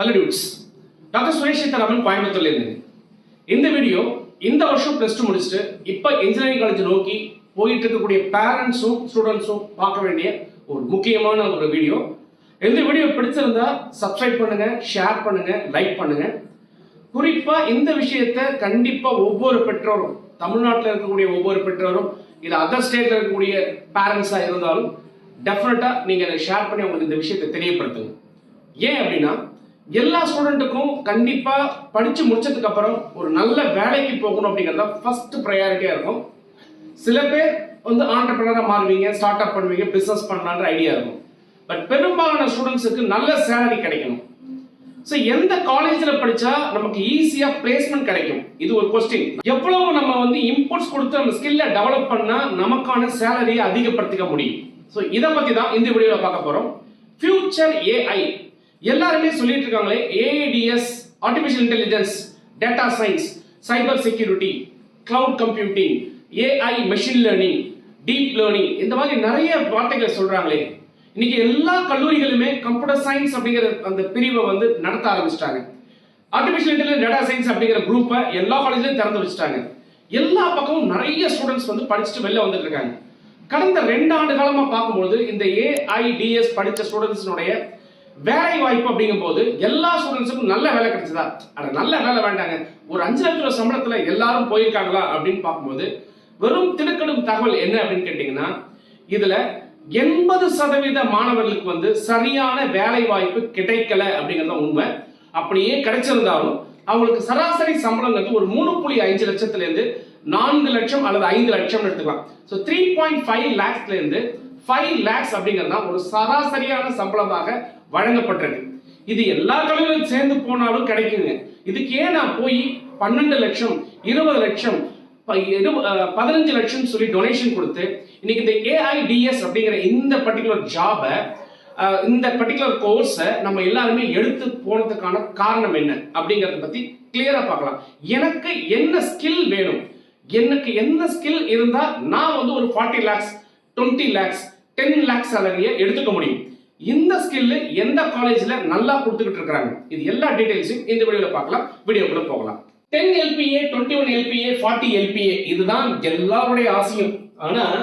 Hello dudes doctor Suresh Sitharaman கோயம்புத்தூர்ல இருந்து. இந்த வீடியோ இந்த வருஷம் ப்ளஸ் டூ முடிச்சுட்டு இப்போ இன்ஜினியரிங் காலேஜ் நோக்கி போயிட்டு இருக்கக்கூடிய பேரண்ட்ஸும் ஸ்டூடெண்ட்ஸும் பார்க்க வேண்டிய ஒரு முக்கியமான ஒரு வீடியோ இந்த வீடியோ பிடிச்சிருந்தா சப்ஸ்கிரைப் பண்ணுங்க ஷேர் பண்ணுங்க லைக் பண்ணுங்க. குறிப்பா இந்த விஷயத்தை கண்டிப்பா ஒவ்வொரு பெற்றோரும் தமிழ்நாட்டில் இருக்கக்கூடிய ஒவ்வொரு பெற்றோரும் இல்லை அதர் ஸ்டேட்ல இருக்கக்கூடிய பேரண்ட்ஸாக இருந்தாலும் டெஃபினட்டாக நீங்கள் அதை ஷேர் பண்ணி அவங்களுக்கு இந்த விஷயத்தை தெரியப்படுத்துங்க. ஏன் அப்படின்னா எல்லா ஸ்டூடெண்ட்டுக்கும் கண்டிப்பாக படித்து முடிச்சதுக்கு அப்புறம் ஒரு நல்ல வேலைக்கு போகணும் அப்படிங்கிறது தான் ஃபர்ஸ்ட் ப்ரையாரிட்டியாக இருக்கும். சில பேர் வந்து ஆண்டர்பிரினரா மாறுவீங்க ஸ்டார்ட் அப் பண்ணுவீங்க பிஸ்னஸ் பண்ணலான்ற ஐடியா இருக்கும். பட் பெரும்பாலான ஸ்டூடெண்ட்ஸுக்கு நல்ல சேலரி கிடைக்கணும். ஸோ எந்த காலேஜில் படித்தா நமக்கு ஈஸியாக பிளேஸ்மெண்ட் கிடைக்கும்? இது ஒரு கொஸ்டின் எவ்வளவு நம்ம வந்து இம்புட்ஸ் கொடுத்து நம்ம ஸ்கில்லை டெவலப் பண்ணால் நமக்கான சேலரியை அதிகப்படுத்திக்க முடியும்? ஸோ இதை பற்றி தான் இந்த வீடியோவில் பார்க்க போகிறோம் ஃபியூச்சர் ஏஐ எல்லாருமே சொல்லிட்டு இருக்காங்களே AIDS artificial intelligence data science cyber security cloud computing AI machine learning deep learning இந்த மாதிரி நிறைய வார்த்தைகளை சொல்றாங்களே. இன்னைக்கு எல்லா கல்லூரிகளுமே கம்ப்யூட்டர் சயின்ஸ் அப்படிங்கிற அந்த பிரிவை வந்து நடத்த ஆரம்பிச்சிட்டாங்க. ஆர்டிஃபிஷியல் இன்டெலிஜென்ஸ் டேட்டா சயின்ஸ் அப்படிங்கிற குரூப்பை எல்லா காலேஜ்லையும் திறந்து வச்சுட்டாங்க. எல்லா பக்கமும் நிறைய ஸ்டூடெண்ட்ஸ் வந்து படிச்சுட்டு வெளில வந்துட்டு இருக்காங்க. கடந்த ரெண்டு ஆண்டு காலமாக பார்க்கும்போது இந்த ஏஐடிஎஸ் படித்த ஸ்டூடெண்ட்ஸினுடைய வேலை வாய்ப்பு அப்படிங்கும்போது எல்லா ஸ்டூடெண்ட்ஸுக்கும் நல்ல வேலை கிடைச்சதா? அட நல்ல வேலை வேண்டாங்க. ஒரு அஞ்சு லட்ச ரூபா சம்பளத்துல எல்லாரும் போயிருக்காங்களா அப்படின்னு பார்க்கும்போது வெறும் திடுக்கிடும் தகவல் என்ன அப்படின்னு கேட்டீங்கன்னா இதுல எண்பது சதவீத மாணவர்களுக்கு வந்து சரியான வேலை வாய்ப்பு கிடைக்கல அப்படிங்கிறது தான் உண்மை. அப்படியே கிடைச்சிருந்தாலும் அவங்களுக்கு சராசரி சம்பளங்கிறது ஒரு மூணு புள்ளி அஞ்சு லட்சத்துல இருந்து நான்கு லட்சம் அல்லது ஐந்து லட்சம் எடுத்துக்கலாம். ஸோ த்ரீ பாயிண்ட் ஃபைவ் லேக்ஸ்ல இருந்து ஃபைவ் லேக்ஸ் அப்படிங்கிறது தான் ஒரு சராசரியான சம்பளமாக வழங்கப்பட்டிருக்கு. இது எல்லா கலைகளும் சேர்ந்து போனாலும் கிடைக்குங்க. இதுக்கு ஏன் நான் போய் பன்னெண்டு லட்சம் இருபது லட்சம் பதினஞ்சு லட்சம் சொல்லி டொனேஷன் கொடுத்து இன்னைக்கு இந்த ஏஐடிஎஸ் அப்படிங்கிற இந்த பர்டிகுலர் ஜாபை இந்த பர்டிகுலர் கோர்ஸை நம்ம எல்லாருமே எடுத்து போனதுக்கான காரணம் என்ன அப்படிங்கிறத பத்தி கிளியரா பார்க்கலாம். எனக்கு என்ன ஸ்கில் வேணும்? எனக்கு என்ன ஸ்கில் இருந்தா நான் வந்து ஒரு forty lakhs twenty lakhs ten lakhs சேலரியை எடுத்துக்க முடியும். இந்த ஸ்கில் எந்த காலேஜில் நல்லா கொடுத்துக்கிட்டு இருக்கிறாங்க? இது எல்லா டீடைல்ஸையும் இந்த வீடியோவில் பார்க்கலாம் வீடியோக்குள்ள போகலாம். Ten LPA twenty one LPA forty LPA இதுதான் எல்லாருடைய ஆசையும். ஆனால்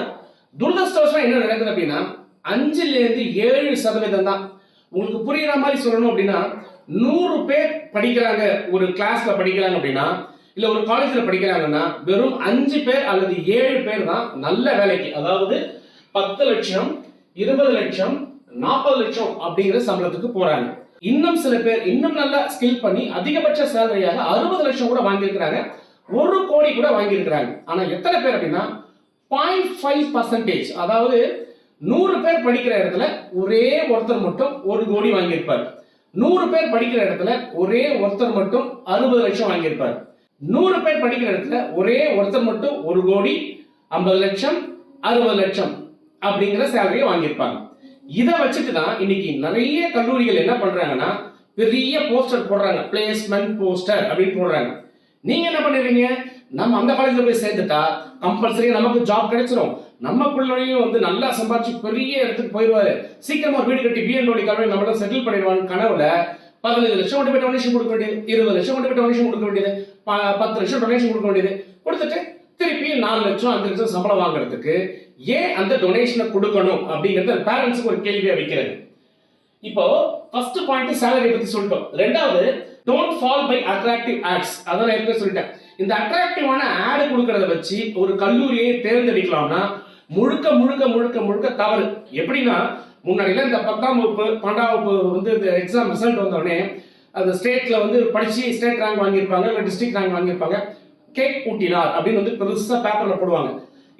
துரதிருஷ்டவசம் என்ன நடக்குது அப்படின்னா அஞ்சுலேருந்து ஏழு சதவீதம் தான். உங்களுக்கு புரியுற மாதிரி சொல்லணும் அப்படின்னா நூறு பேர் படிக்கிறாங்க ஒரு கிளாஸ்ல படிக்கிறாங்க அப்படின்னா இல்லை ஒரு காலேஜில் படிக்கிறாங்கன்னா வெறும் அஞ்சு பேர் அல்லது ஏழு பேர் தான் நல்ல வேலைக்கு. அதாவது பத்து லட்சம் இருபது லட்சம் நாற்பது லட்சம் அப்படிங்கிற சம்பளத்துக்கு போறாங்க. இன்னும் சில பேர் இன்னும் நல்லா ஸ்கில் பண்ணி அதிகபட்ச சேலரியாக அறுபது லட்சம் கூட வாங்கியிருக்கிறாங்க. ஒரு கோடி கூட வாங்கியிருக்கிறாங்க. ஆனா எத்தனை பேர் அப்படின்னா பாயிண்ட் ஃபைவ் பர்சன்டேஜ் அதாவது நூறு பேர் படிக்கிற இடத்துல ஒரே ஒருத்தர் மட்டும் ஒரு கோடி வாங்கியிருப்பார். நூறு பேர் படிக்கிற இடத்துல ஒரே ஒருத்தர் மட்டும் அறுபது லட்சம் வாங்கியிருப்பார். நூறு பேர் படிக்கிற இடத்துல ஒரே ஒருத்தர் மட்டும் ஒரு கோடி ஐம்பது லட்சம் அறுபது லட்சம் அப்படிங்கிற சேலரியை வாங்கியிருப்பாங்க. இதை வச்சுட்டு தான் இன்னைக்கு நிறைய கல்லூரிகள் என்ன பண்றாங்கன்னா பெரிய போஸ்டர் போடுறாங்க. பிளேஸ்மெண்ட் போஸ்டர் அப்படின்னு போடுறாங்க. நீங்க என்ன பண்ணிடுறீங்க? நம்ம அந்த காலேஜ்ல போய் சேர்ந்துட்டா கம்பல்சரி நமக்கு ஜாப் கிடைச்சிரும். நம்ம பிள்ளையும் வந்து நல்லா சம்பாதிச்சு பெரிய இடத்துக்கு போயிடுவாரு. சீக்கிரமா வீடு கட்டி பிஎன்ஓடி கல்வி நம்மள செட்டில் பண்ணிடுவான்னு கனவுல பதினஞ்சு லட்சம் கொண்டு போய் டொனேஷன் கொடுக்க வேண்டியது இருபது லட்சம் கொண்டு போய் டொனேஷன் கொடுக்க வேண்டியது பத்து லட்சம் டொனேஷன் கொடுக்க வேண்டியது. கொடுத்துட்டு திருப்பி நாலு லட்சம் அஞ்சு லட்சம் சம்பளம் வாங்குறதுக்கு ஏன் அந்த டொனேஷனை கொடுக்கணும் அப்படிங்கறது பேரண்ட்ஸுக்கு ஒரு கேள்வியா வைக்கிறது இப்போ ஃபர்ஸ்ட் பாயிண்ட் சேலரி பத்தி சொல்லிட்டோம். ரெண்டாவது don't fall by attractive ads அதான் இருக்க சொல்லிட்டேன். இந்த அட்ராக்டிவான ஆடு கொடுக்கறத வச்சு ஒரு கல்லூரியை தேர்ந்தெடுக்கலாம்னா முழுக்க முழுக்க முழுக்க முழுக்க தவறு. எப்படின்னா முன்னாடியில் இந்த பத்தாம் வகுப்பு பன்னெண்டாம் வகுப்பு வந்து இந்த எக்ஸாம் ரிசல்ட் வந்தோடனே அந்த ஸ்டேட்டில் வந்து படித்து ஸ்டேட் ரேங்க் வாங்கியிருப்பாங்க இல்லை டிஸ்ட்ரிக்ட் ரேங்க் வாங்கியிருப்பாங்க. கேக் ஊட்டினார் அப்படின்னு வந்து பெருசாக பேப்பரில் போடுவாங்க.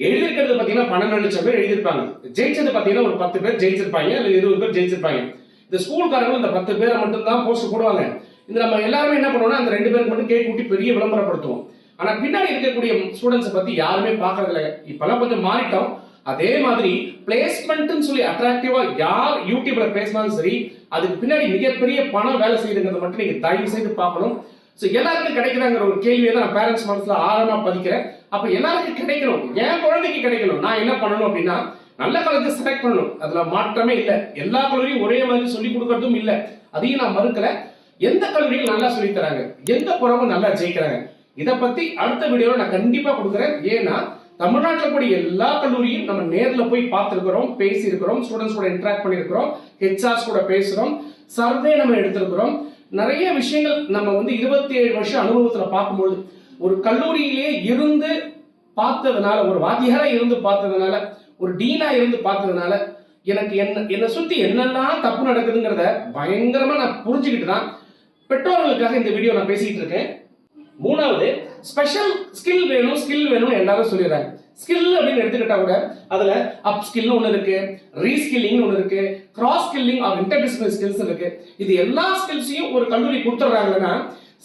எழுதியிருக்கிறது பார்த்தீங்கன்னா பன்னெண்டு லட்சம் பேர் எழுதியிருப்பாங்க. ஜெயிச்சது பார்த்தீங்கன்னா ஒரு பத்து பேர் ஜெயிச்சிருப்பாங்க இல்லை இருபது பேர் ஜெயிச்சிருப்பாங்க. இந்த ஸ்கூல்காரங்களும் இந்த பத்து பேரை மட்டும் தான் போஸ்ட் போடுவாங்க. இந்த நம்ம எல்லாருமே என்ன பண்ணுவோம்னா அந்த ரெண்டு பேருக்கு மட்டும் கேக் ஊட்டி பெரிய விளம்பரப்படுத்துவோம். ஆனால் பின்னாடி இருக்கக்கூடிய ஸ்டூடெண்ட்ஸை பற்றி யாருமே பார்க்கறதில்ல. இப்போல்லாம் கொஞ்சம் மாறிட்டோம். அதே மாதிரி பிளேஸ்மெண்ட்னு சொல்லி அட்ராக்டிவா யார் யூடியூப்ல பேசினாலும் சரி அதுக்கு பின்னாடி மிகப்பெரிய பணம் வேலை செய்யுதுங்கிறத மட்டும் நீங்க தயவு செய்து பார்க்கணும். ஸோ எல்லாருக்கும் கிடைக்கிறாங்கிற ஒரு கேள்வியை தான் நான் பேரண்ட்ஸ் மனசுல ஆழமா பதிக்கிறேன். அப்ப எல்லாருக்கும் கிடைக்கணும். என் குழந்தைக்கு கிடைக்கணும். நான் என்ன பண்ணணும் அப்படின்னா நல்ல காலத்தை செலக்ட் பண்ணணும். அதுல மாற்றமே இல்லை. எல்லா கல்லூரியும் ஒரே மாதிரி சொல்லி கொடுக்கறதும் இல்லை. அதையும் நான் மறுக்கல. எந்த கல்லூரியும் நல்லா சொல்லித் தராங்க? எந்த புறமும் நல்லா ஜெயிக்கிறாங்க? இதை பத்தி அடுத்த வீடியோவில் நான் கண்டிப்பா கொடுக்குறேன். ஏன்னா தமிழ்நாட்டில் கூடிய எல்லா கல்லூரியும் நம்ம நேரில் போய் பார்த்துருக்குறோம் பேசியிருக்கிறோம் ஸ்டூடெண்ட்ஸ் கூட இன்ட்ராக்ட் பண்ணியிருக்கிறோம் ஹெச்ஆர்ஸ் கூட பேசுகிறோம் சர்வே நம்ம எடுத்திருக்கிறோம். நிறைய விஷயங்கள் நம்ம வந்து இருபத்தி ஏழு வருஷம் அனுபவத்தில் பார்க்கும்போது ஒரு கல்லூரியிலே இருந்து பார்த்ததுனால ஒரு வாத்தியாராக இருந்து பார்த்ததுனால ஒரு டீனாக இருந்து பார்த்ததுனால எனக்கு என்ன என்னை சுற்றி என்னெல்லாம் தப்பு நடக்குதுங்கிறத பயங்கரமாக நான் புரிஞ்சுக்கிட்டு தான் பெற்றோர்களுக்காக இந்த வீடியோ நான் பேசிக்கிட்டு இருக்கேன். மூணாவது ஸ்பெஷல் ஸ்கில் வேணும் ஸ்கில் வேணும்னு எல்லாரும் சொல்லிடுறாங்க ஸ்கில் அப்படின்னு எடுத்துக்கிட்டா கூட அதுல அப் ஸ்கில்னு ஒன்று இருக்கு ரீஸ்கில்லிங் ஒன்று இருக்கு cross skilling of interdisciplinary skills இருக்கு. இது எல்லா ஸ்கில்ஸையும் ஒரு கல்லூரி கொடுத்துட்றாங்கன்னா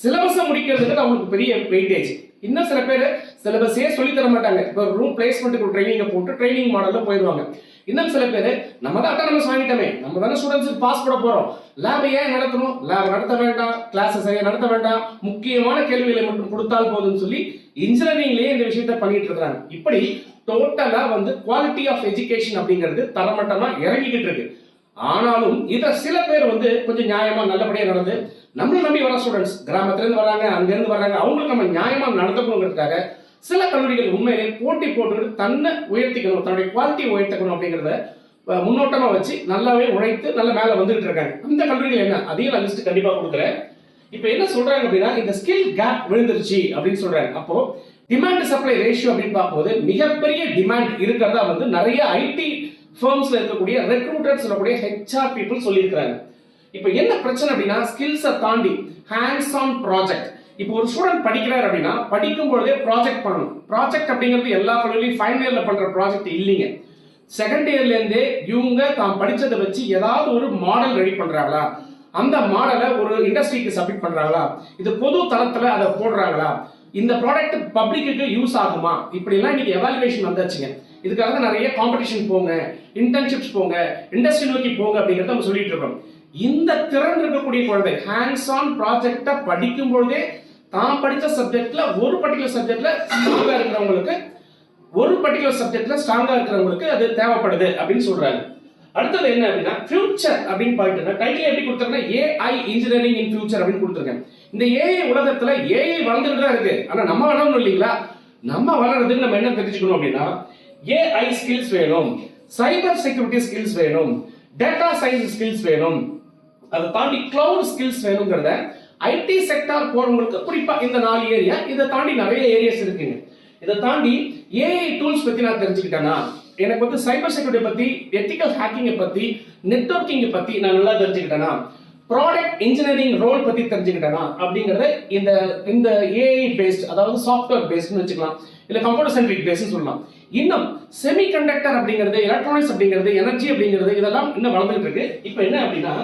சிலபஸை முடிக்கிறதுக்கு அவங்களுக்கு பெரிய வெயிட்டேஜ் இன்னும் சில பேர் சிலபஸே சொல்லி தர மாட்டாங்க. இப்போ ரூம் பிளேஸ்மெண்ட்டுக்கு ஒரு ட்ரைனிங்கை போட்டு ட்ரைனிங் மாடலில் போயிடுவாங்க. இன்னும் சில பேர் நம்ம தான் அட்டானமஸ் வாங்கிட்டோமே. நம்ம தானே ஸ்டூடெண்ட்ஸுக்கு பாஸ் போட போகிறோம் லேப் ஏன் நடத்தணும்? லேப் நடத்த வேண்டாம். கிளாஸஸ் சரியாக நடத்த வேண்டாம்? முக்கியமான கேள்விகளை மட்டும் கொடுத்தால் போதும்னு சொல்லி இன்ஜினியரிங்லேயே இந்த விஷயத்த பண்ணிட்டு இருக்கிறாங்க. இப்படி டோட்டலாக வந்து குவாலிட்டி ஆஃப் எஜுகேஷன் அப்படிங்கிறது தரமட்டமாக இறங்கிக்கிட்டு இருக்கு. ஆனாலும் இதை சில பேர் வந்து கொஞ்சம் நியாயமா நல்லபடியா நடந்து நம்மளை நம்பி வர ஸ்டூடெண்ட்ஸ் கிராமத்துல இருந்து வராங்க அங்க இருந்து வராங்க அவங்களுக்கு நம்ம நியாயமா நடந்துக்கணுங்கிறதுக்காக சில கல்லூரிகள் உண்மையிலே போட்டி போட்டுக்கிட்டு தன்னை உயர்த்திக்கணும் தன்னுடைய குவாலிட்டி உயர்த்திக்கணும் அப்படிங்கிறத முன்னோட்டமாக வச்சு நல்லாவே உழைத்து நல்ல மேலே வந்துகிட்டு இருக்காங்க அந்த கல்லூரிகள் என்ன? அதையும் நான் லிஸ்ட் கண்டிப்பாக கொடுக்குறேன். இப்போ என்ன சொல்றாங்க அப்படின்னா இந்த ஸ்கில் கேப் விழுந்துருச்சு அப்படின்னு சொல்றாங்க. அப்போ டிமாண்ட் சப்ளை ரேஷியோ அப்படின்னு பார்க்கும்போது மிகப்பெரிய டிமாண்ட் இருக்கிறதா வந்து நிறைய ஐடி ஃபர்ம்ஸ்ல இருக்கக்கூடிய ரெக்ரூட்டர்ஸ் சொல்லக்கூடிய ஹெச்ஆர் பீப்புள் சொல்லியிருக்கிறாங்க. இப்போ என்ன பிரச்சனை அப்படின்னா ஸ்கில்ஸை தாண்டி ஹேண்ட்ஸ் ஆன் ப்ராஜெக்ட் இப்போ ஒரு ஸ்டூடெண்ட் படிக்கிறார் அப்படின்னா படிக்கும் பொழுதே ப்ராஜெக்ட் பண்ணணும். ப்ராஜெக்ட் அப்படிங்கிறது எல்லா கல்லூரியும் ஃபைனல் இயர்ல பண்ற ப்ராஜெக்ட் இல்லைங்க. செகண்ட் இயர்லேருந்தே இவங்க தாம் படித்ததை வச்சு ஏதாவது ஒரு மாடல் ரெடி பண்ணுறாங்களா அந்த மாடலை ஒரு இண்டஸ்ட்ரிக்கு சப்மிட் பண்ணுறாங்களா இது பொது தளத்தில் அதை போடுறாங்களா? இந்த ப்ராடக்ட் பப்ளிக்கு யூஸ் ஆகுமா? இப்படிலாம் இன்னைக்கு எவாலுவேஷன் வந்தாச்சுங்க. இதுக்காக தான் நிறைய காம்படிஷன் போங்க இன்டர்ன்ஷிப்ஸ் போங்க இண்டஸ்ட்ரி நோக்கி போங்க அப்படிங்கறத நம்ம சொல்லிட்டு இருக்கோம். இந்த திறன் இருக்கக்கூடிய குழந்தை ஹேண்ட்ஸ் ஆன் ப்ராஜெக்டை படிக்கும் பொழுதே தான் படித்த சப்ஜெக்டில் ஒரு பர்டிகுலர் சப்ஜெக்டில் ஸ்ட்ராங்காக இருக்கிறவங்களுக்கு ஒரு பர்டிகுலர் சப்ஜெக்டில் ஸ்ட்ராங்காக இருக்கிறவங்களுக்கு அது தேவைப்படுது அப்படின்னு சொல்கிறாங்க அடுத்தது என்ன அப்படின்னா ஃபியூச்சர் அப்படின்னு பார்த்துட்டு டைட்டில் எப்படி கொடுத்துருக்கேன் ஏஐ இன்ஜினியரிங் இன் ஃபியூச்சர் அப்படின்னு கொடுத்துருக்கேன். இந்த ஏஐ உலகத்தில் ஏஐ வளர்ந்துட்டு தான் இருக்கு. ஆனால் நம்ம வளரணும் இல்லைங்களா? நம்ம வளர்றதுக்கு நம்ம என்ன தெரிஞ்சுக்கணும் அப்படின்னா ஏஐ ஸ்கில்ஸ் வேணும். சைபர் செக்யூரிட்டி ஸ்கில்ஸ் வேணும். டேட்டா சயின்ஸ் ஸ்கில்ஸ் வேணும். அதை தாண்டி கிளவுட் ஸ்கில்ஸ் வேணுங்கிறத ஐடி செக்டார் போறவங்களுக்கு குறிப்பா இந்த நாலு ஏரியா இதை தாண்டி நிறைய ஏரியாஸ் இருக்குங்க. இதை தாண்டி ஏஐ டூல்ஸ் பத்தி நான் தெரிஞ்சுக்கிட்டேன்னா எனக்கு வந்து சைபர் செக்யூரிட்டி பத்தி எத்திக்கல் ஹேக்கிங்கை பத்தி நெட்வொர்க்கிங்கை பத்தி நான் நல்லா தெரிஞ்சுக்கிட்டேன்னா ப்ராடக்ட் இன்ஜினியரிங் ரோல் பத்தி தெரிஞ்சுக்கிட்டேனா அப்படிங்கறத இந்த இந்த ஏஐ பேஸ்ட் அதாவது சாஃப்ட்வேர் பேஸ்ட்னு வச்சுக்கலாம். இல்ல கம்ப்யூட்டர் சென்ட்ரிக் பேஸ்ட்னு சொல்லலாம். இன்னும் செமி கண்டக்டர் அப்படிங்கிறது எலக்ட்ரானிக்ஸ் அப்படிங்கிறது எனர்ஜி அப்படிங்கிறது இதெல்லாம் இன்னும் வளர்ந்துட்டு இருக்கு. இப்போ என்ன அப்படின்னா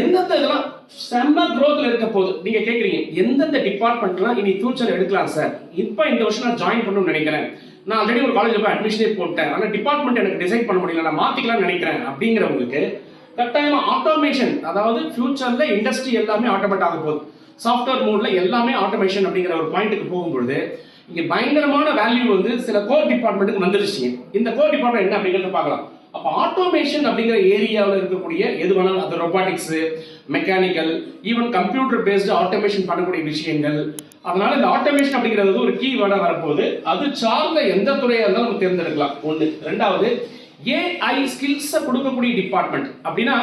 எந்தெந்த இதெல்லாம் செம்ம க்ரோத்ல இருக்க போகுது. நீங்க கேக்குறீங்க எந்தெந்த டிபார்ட்மெண்ட்லாம் இனி ஃபியூச்சர் எடுக்கலாம் சார் இப்போ இந்த வருஷம் நான் ஜாயின் பண்ணணும்னு நினைக்கிறேன். நான் ஆல்ரெடி ஒரு காலேஜில் போய் அட்மிஷனே போட்டேன். ஆனால் டிபார்ட்மெண்ட் எனக்கு டிசைட் பண்ண முடியல. நான் மாத்திக்கலாம்னு நினைக்கிறேன் அப்படிங்கிறவங்களுக்கு கட்டாயமா ஆட்டோமேஷன் அதாவது ஃபியூச்சர்ல இண்டஸ்ட்ரி எல்லாமே ஆட்டோமேட் ஆக போகுது. சாஃப்ட்வேர் மோட்ல எல்லாமே ஆட்டோமேஷன் அப்படிங்கிற ஒரு பாயிண்ட்டுக்கு போகும்பொழுது இங்க பயங்கரமான வேல்யூ வந்து சில கோர் டிபார்ட்மெண்ட்டுக்கு வந்துருச்சு. இந்த கோர் டிபார்ட்மெண்ட் என்ன அப்படிங்கிறத பார்க்கலாம். அப்போ ஆட்டோமேஷன் அப்படிங்கிற ஏரியாவில் இருக்கக்கூடிய எது வேணாலும் அது robotics mechanical even computer based automation பண்ணக்கூடிய விஷயங்கள். அதனால இந்த ஆட்டோமேஷன் அப்படிங்கிறது ஒரு கீ வேர்டாக வரப்போகுது. அது சார்ந்த எந்த துறையாக இருந்தாலும் நம்ம தேர்ந்தெடுக்கலாம். ஒன்று ரெண்டாவது ஏஐ ஸ்கில்ஸை கொடுக்கக்கூடிய டிபார்ட்மெண்ட் அப்படின்னா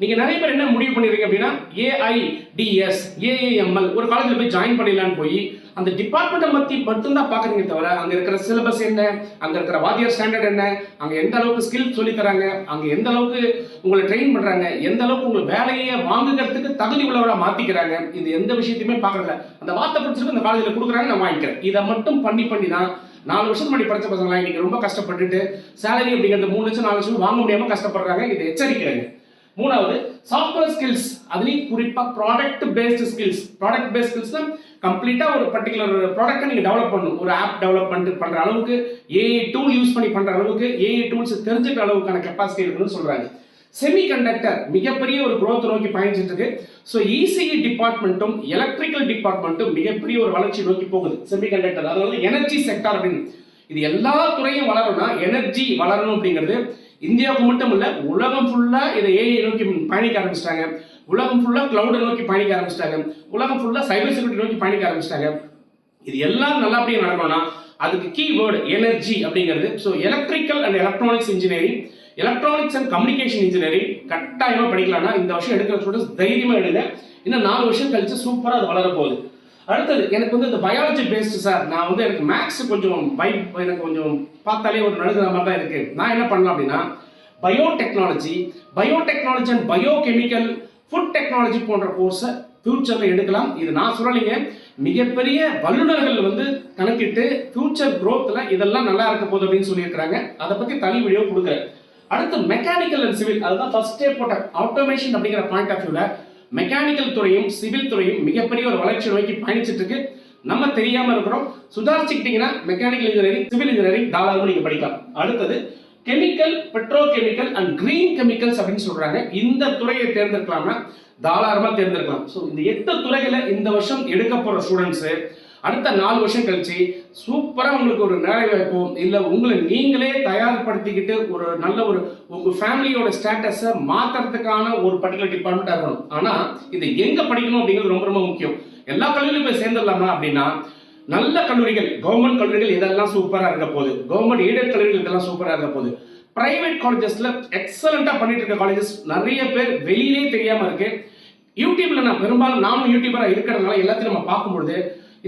நீங்கள் நிறைய பேர் என்ன முடிவு பண்ணிருக்கீங்க அப்படின்னா ஏஐடிஎஸ் ஏஏஎம்எல் ஒரு காலேஜில் போய் ஜாயின் பண்ணிடலான்னு போய் அந்த டிபார்ட்மெண்ட்டை பற்றி மட்டும்தான் பார்க்குறீங்க தவிர அங்கே இருக்கிற சிலபஸ் என்ன அங்கே இருக்கிற வாத்தியார் ஸ்டாண்டர்ட் என்ன அங்கே எந்த அளவுக்கு ஸ்கில் சொல்லி தராங்க அங்கே எந்த அளவுக்கு உங்களை ட்ரெயின் பண்ணுறாங்க எந்த அளவுக்கு உங்களை வேலையை வாங்குகிறதுக்கு தகுதி உள்ளவராக மாற்றிக்கிறாங்க இது எந்த விஷயத்தையுமே பார்க்கறதில்ல. அந்த வார்த்தை பிடிச்சிருக்கு அந்த காலேஜில் கொடுக்குறாங்க நான் வாங்கிக்கிறேன். இதை மட்டும் பண்ணி பண்ணி தான் நாலு வருஷம் முன்னாடி படித்த பசங்களாம் இன்னைக்கு ரொம்ப கஷ்டப்பட்டுட்டு சேலரி அப்படிங்கிறது மூணு லட்சம் நாலு லட்சம் வாங்க முடியாமல் கஷ்டப்படுறாங்க இதை எச்சரிக்கிறாங்க. மூணாவது சாஃப்ட்வேர் ஸ்கில்ஸ் அதுலேயும் குறிப்பாக product based skills product based ஸ்கில்ஸ்னா கம்ப்ளீட்டாக ஒரு பர்டிகுலர் ப்ராடக்ட்டை நீங்கள் டெவலப் பண்ணணும். ஒரு ஆப் டெவலப்மெண்ட் பண்ணுற அளவுக்கு ஏஐ டூல் யூஸ் பண்ணி பண்ணுற அளவுக்கு ஏஐ டூல்ஸ் தெரிஞ்சுக்கிற அளவுக்கான கெப்பாசிட்டி இருக்குன்னு சொல்கிறாங்க செமி கண்டக்டர் மிகப்பெரிய ஒரு குரோத் நோக்கி பயணிச்சுட்டு இருக்கு. ஸோ இசிஇ டிபார்ட்மெண்ட்டும் எலக்ட்ரிக்கல் டிபார்ட்மெண்ட்டும் மிகப்பெரிய ஒரு வளர்ச்சி நோக்கி போகுது. செமி கண்டக்டர் அதாவது எனர்ஜி செக்டார் அப்படின்னு. இது எல்லா துறையும் வளரணும்னா எனர்ஜி வளரணும் அப்படிங்கிறது இந்தியாவுக்கு மட்டும் இல்லை உலகம் ஃபுல்லாக இதை ஏஐ நோக்கி பயணிக்க ஆரம்பிச்சிட்டாங்க. உலகம் ஃபுல்லாக கிளவுடை நோக்கி பயணிக்க ஆரம்பிச்சிட்டாங்க. உலகம் ஃபுல்லாக சைபர் செக்யூரிட்டி நோக்கி பயணிக்க ஆரம்பிச்சிட்டாங்க. இது எல்லாம் நல்லபடியாக நடக்கணும்னா அதுக்கு கீவேர்டு எனர்ஜி அப்படிங்கிறது so electrical and electronics engineering electronics and communication engineering கட்டாயமாக படிக்கலாம்னா இந்த வருஷம் எடுக்கிற ஸ்டூடெண்ட்ஸ் தைரியமாக எடுங்க இன்னும் நாலு வருஷம் கழிச்சு சூப்பராக அது வளர போகுது அடுத்தது எனக்கு வந்து இந்த பயாலஜி பேஸ்டு சார் நான் வந்து எனக்கு மேக்ஸ் கொஞ்சம் பை எனக்கு கொஞ்சம் பார்த்தாலே ஒரு நடுக்கிற மாதிரி தான் இருக்கு. நான் என்ன பண்ணலாம் அப்படின்னா biotechnology biotechnology and biochemical food technology போன்ற கோர்ஸை ஃபியூச்சரில் எடுக்கலாம். இது நான் சொல்லலைங்க. மிகப்பெரிய வல்லுநர்கள் வந்து கணக்கிட்டு ஃபியூச்சர் க்ரோத்தில் இதெல்லாம் நல்லா இருக்க போகுது அப்படின்னு சொல்லியிருக்கிறாங்க. அதை பற்றி தனி வீடியோ கொடுக்குறேன். அடுத்து மெக்கானிக்கல் அண்ட் சிவில் அதுதான் ஃபர்ஸ்டே போட்ட ஆட்டோமேஷன் அப்படிங்கிற பாயிண்ட் ஆஃப் வியூவில் மெக்கானிக்கல் துறையும் சிவில் துறையும் மிகப்பெரிய ஒரு வளர்ச்சி நோக்கி பயணிச்சுட்டு இருக்கு. நம்ம தெரியாம இருக்கிறோம். சுதாரிச்சுக்கிட்டீங்கன்னா மெக்கானிக்கல் இன்ஜினியரிங் சிவில் இன்ஜினியரிங் தாராளமாக நீங்க படிக்கலாம். அடுத்தது chemical petrochemical and green chemicals அப்படின்னு சொல்றாங்க. இந்த துறையை தேர்ந்தெடுக்கலாம்னா தாராளமா தேர்ந்தெடுக்கலாம். ஸோ இந்த எட்டு துறைகளை இந்த வருஷம் எடுக்க போற ஸ்டூடெண்ட்ஸ் அடுத்த நாலு வருஷம் கழிச்சு சூப்பராக உங்களுக்கு ஒரு வேலை வாய்ப்போ இல்லை உங்களை நீங்களே தயார்படுத்திக்கிட்டு ஒரு நல்ல ஒரு உங்கள் ஃபேமிலியோட ஸ்டேட்டஸை மாற்றுறதுக்கான ஒரு பர்டிகுலர் டிபார்ட்மெண்ட்டாக இருக்கணும். ஆனால் இது எங்கே படிக்கணும் அப்படிங்கிறது ரொம்ப ரொம்ப முக்கியம். எல்லா கல்லூரியிலும் போய் சேர்ந்துடலாமா அப்படின்னா நல்ல கல்லூரிகள் கவர்மெண்ட் கல்லூரிகள் இதெல்லாம் சூப்பராக இருக்க போகுது. கவர்மெண்ட் எய்டட் கல்லூரிகள் இதெல்லாம் சூப்பராக இருக்க போகுது. பிரைவேட் காலேஜஸ்ல எக்ஸலண்டா பண்ணிட்டு இருக்க காலேஜஸ் நிறைய பேர் வெளியிலே தெரியாமல் இருக்கு. யூடியூப்ல நான் பெரும்பாலும் நானும் யூடியூபராக இருக்கிறதுனால எல்லாத்தையும் நம்ம பார்க்கும்பொழுது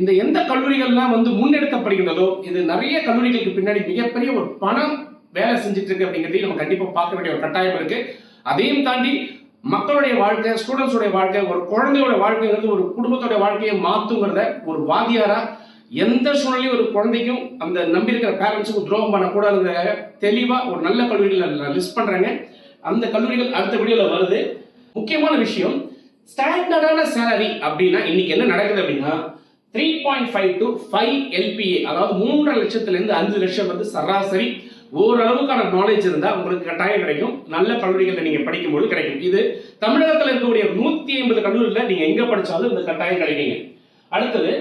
இந்த எந்த கல்லூரிகள்லாம் வந்து முன்னெடுக்கப்படுகின்றதோ இது நிறைய கல்லூரிகளுக்கு பின்னாடி மிகப்பெரிய ஒரு பணம் வேலை செஞ்சுட்டு இருக்கு அப்படிங்கிறதையும் நம்ம கண்டிப்பா பார்க்க வேண்டிய ஒரு கட்டாயம் இருக்கு. அதையும் தாண்டி மக்களுடைய வாழ்க்கை ஸ்டூடெண்ட்ஸோட வாழ்க்கை ஒரு குழந்தையோட வாழ்க்கைங்கிறது ஒரு குடும்பத்தோட வாழ்க்கையை மாத்துங்கிறத ஒரு வாதியாரா எந்த சூழ்நிலையும் ஒரு குழந்தைக்கும் அந்த நம்பியிருக்கிற பேரண்ட்ஸுக்கும் துரோகம் பண்ணக்கூடாதுங்கிற தெளிவா ஒரு நல்ல கல்லூரிகள் லிஸ்ட் பண்றாங்க. அந்த கல்லூரிகள் அடுத்த வீடியோல வருது. முக்கியமான விஷயம் ஸ்டாண்டர்டான சேலரி அப்படின்னா இன்னைக்கு என்ன நடக்குது அப்படின்னா three point five to five LPA அதாவது மூன்றரை லட்சத்துலேருந்து அஞ்சு லட்சம் வந்து சராசரி ஓரளவுக்கான நாலேஜ் இருந்தால் உங்களுக்கு கட்டாயம் கிடைக்கும். நல்ல கல்லூரிகளில் நீங்கள் படிக்கும்போது கிடைக்கும். இது தமிழகத்தில் இருக்கக்கூடிய நூற்றி ஐம்பது கல்லூரியில் நீங்கள் எங்கே படித்தாலும் இந்த கட்டாயம் கிடைக்குங்க. அடுத்தது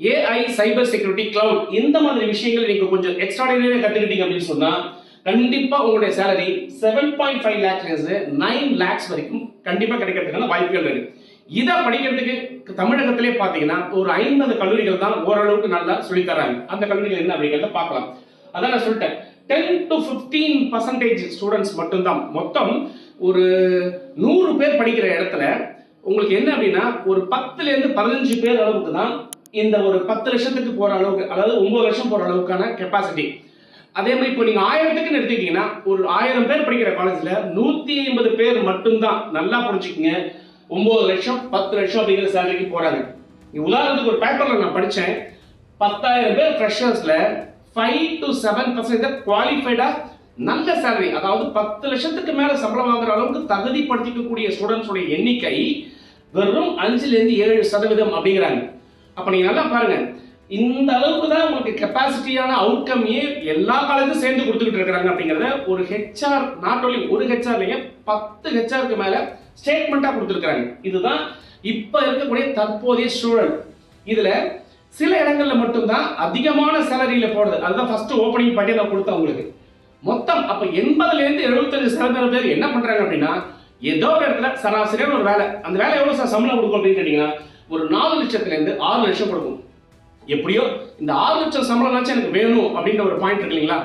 ஏஐ சைபர் செக்யூரிட்டி கிளவுட் இந்த மாதிரி விஷயங்கள் நீங்கள் கொஞ்சம் எக்ஸ்ட்ராடினரியாக கற்றுக்கிட்டீங்க அப்படின்னு சொன்னால் கண்டிப்பாக உங்களுடைய சேலரி செவன் பாயிண்ட் ஃபைவ் லேக்ஸ்லேருந்து நைன் லேக்ஸ் வரைக்கும் கண்டிப்பாக கிடைக்கிறதுக்கான வாய்ப்புகள் இருக்குது இதை படிக்கிறதுக்கு தமிழகத்திலே பார்த்தீங்கன்னா ஒரு ஐம்பது கல்லூரிகள் தான் ஓரளவுக்கு நல்லா சொல்லித்தராங்க. அந்த கல்லூரிகள் என்ன அப்படிங்கிறத பார்க்கலாம். அதான் நான் சொல்லிட்டேன். Ten to fifteen percentage students மட்டும்தான். மொத்தம் ஒரு நூறு பேர் படிக்கிற இடத்துல உங்களுக்கு என்ன அப்படின்னா ஒரு பத்துலேருந்து பதினஞ்சு பேர் அளவுக்கு தான் இந்த ஒரு பத்து லட்சத்துக்கு போகிற அளவுக்கு அதாவது ஒன்பது லட்சம் போகிற அளவுக்கான கெப்பாசிட்டி அதே மாதிரி இப்போ நீங்கள் ஆயிரத்துக்கு எடுத்துக்கிட்டீங்கன்னா ஒரு ஆயிரம் பேர் படிக்கிற காலேஜில் நூற்றி ஐம்பது பேர் மட்டும்தான் நல்லா புரிஞ்சுக்கங்க. ஒம்பது லட்சம் பத்து லட்சம் அப்படிங்கிற சேலரிக்கு போகிறாங்க உதாரணத்துக்கு ஒரு பேப்பரில் நான் படித்தேன் பத்தாயிரம் பேர் ஃப்ரெஷர்ஸில் ஃபைவ் டு செவன் பர்சன்ட் குவாலிஃபைடாக நல்ல சேலரி அதாவது பத்து லட்சத்துக்கு மேலே சம்பளம் வாங்குற அளவுக்கு தகுதிப்படுத்திக்கக்கூடிய ஸ்டூடெண்ட்ஸோட எண்ணிக்கை வெறும் அஞ்சுலேருந்து ஏழு சதவீதம் அப்படிங்கிறாங்க. அப்போ நீங்கள் நல்லா பாருங்க. இந்த அளவுக்கு தான் உங்களுக்கு கெப்பாசிட்டியான அவுட்கம்மையே எல்லா காலேஜும் சேர்ந்து கொடுத்துக்கிட்டு இருக்கிறாங்க அப்படிங்கிறத ஒரு ஹெச்ஆர் நாட் ஓன்லி ஒரு ஹெச்ஆர் இல்லைங்க பத்து ஹெச்ஆருக்கு மேலே ஸ்டேட்மெண்ட்டாக கொடுத்துருக்குறாங்க. இதுதான் இப்போ இருக்கக்கூடிய தற்போதைய சூழல். இதில் சில இடங்களில் மட்டும்தான் அதிகமான சேலரியில் போடுது அதுதான் ஃபர்ஸ்ட் ஓப்பனிங் பட்டி நான் கொடுத்தேன் உங்களுக்கு. மொத்தம் அப்போ எண்பதுலேருந்து எழுபத்தஞ்சு சதவீதம் பேர் என்ன பண்ணுறாங்க அப்படின்னா ஏதோ ஒரு இடத்துல சராசரியான ஒரு வேலை. அந்த வேலை எவ்வளோ சார்? சம்பளம் கொடுக்கும் அப்படின்னு கேட்டிங்கன்னா ஒரு நாலு லட்சத்துலேருந்து ஆறு லட்சம் கொடுக்கும். எப்படியோ இந்த ஆறு லட்சம் சம்பளம்னாச்சும் எனக்கு வேணும் அப்படின்ற ஒரு பாயிண்ட் இருக்கு இல்லைங்களா?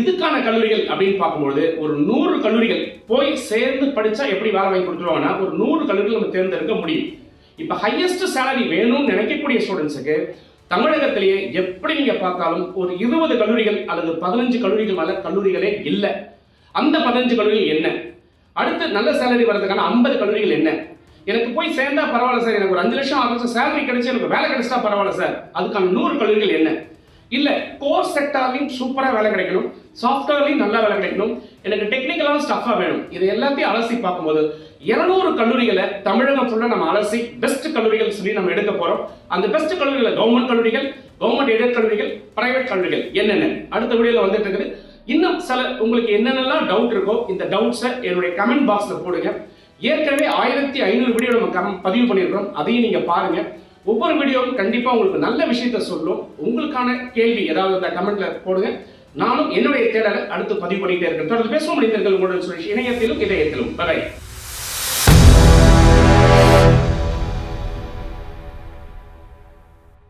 இதுக்கான கல்லூரிகள் அப்படின்னு பார்க்கும்போது ஒரு நூறு கல்லூரிகள் போய் சேர்ந்து படித்தா எப்படி வேலை வாங்கி கொடுத்துருவாங்கன்னா ஒரு நூறு கல்லூரிகள் நம்ம தேர்ந்தெடுக்க முடியும். இப்போ ஹையஸ்ட் சேலரி வேணும்னு நினைக்கக்கூடிய ஸ்டூடெண்ட்ஸுக்கு தமிழகத்திலேயே எப்படி நீங்கள் பார்த்தாலும் ஒரு இருபது கல்லூரிகள் அல்லது பதினஞ்சு கல்லூரிகள் மேலே கல்லூரிகளே இல்லை. அந்த பதினஞ்சு கல்லூரிகள் என்ன? அடுத்து நல்ல சேலரி வர்றதுக்கான ஐம்பது கல்லூரிகள் என்ன? எனக்கு போய் சேர்ந்தா பரவாயில்ல சார். எனக்கு ஒரு அஞ்சு லட்சம் ஆறு லட்சம் சேலரி கிடைச்சு எனக்கு வேலை கிடைச்சா பரவாயில்ல சார். அதுக்கான நூறு கல்லூரிகள் என்ன? இல்ல கோர் செக்டார்லையும் சூப்பரா வேலை கிடைக்கணும். சாஃப்ட்வேர்லையும் நல்லா வேலை கிடைக்கணும். எனக்கு டெக்னிக்கலான ஸ்டஃபா வேணும். இது எல்லாத்தையும் அலசி பார்க்கும்போது இருநூறு கல்லூரிகளை தமிழகம் ஃபுல்லாக நம்ம அலசி பெஸ்ட் கல்லூரிகள் சொல்லி நம்ம எடுக்க போறோம். அந்த பெஸ்ட் கல்லூரிகள் கவர்மெண்ட் கல்லூரிகள் கவர்மெண்ட் எய்டட் கல்லூரிகள் பிரைவேட் கல்லூரிகள் என்னென்ன? அடுத்த வீடியோல வந்துட்டு இருக்குது. இன்னும் சில உங்களுக்கு என்னென்னலாம் டவுட் இருக்கோ இந்த டவுட்ஸை என்னுடைய கமெண்ட் பாக்ஸில் போடுங்க. ஏற்கனவே ஆயிரத்தி ஐநூறு வீடியோ நம்ம கம் பதிவு பண்ணியிருக்கிறோம். அதையும் நீங்கள் பாருங்க. ஒவ்வொரு வீடியோவும் கண்டிப்பாக உங்களுக்கு நல்ல விஷயத்த சொல்லும். உங்களுக்கான கேள்வி ஏதாவது அந்த கமெண்ட்ல போடுங்க. நானும் என்னுடைய தேடலை அடுத்து பதிவு பண்ணிட்டே இருக்கேன். தொடர்ந்து பேசுவோம் மனிதர்கள் உங்களுடன் சுரேஷ் இணையத்திலும் இதயத்திலும். பை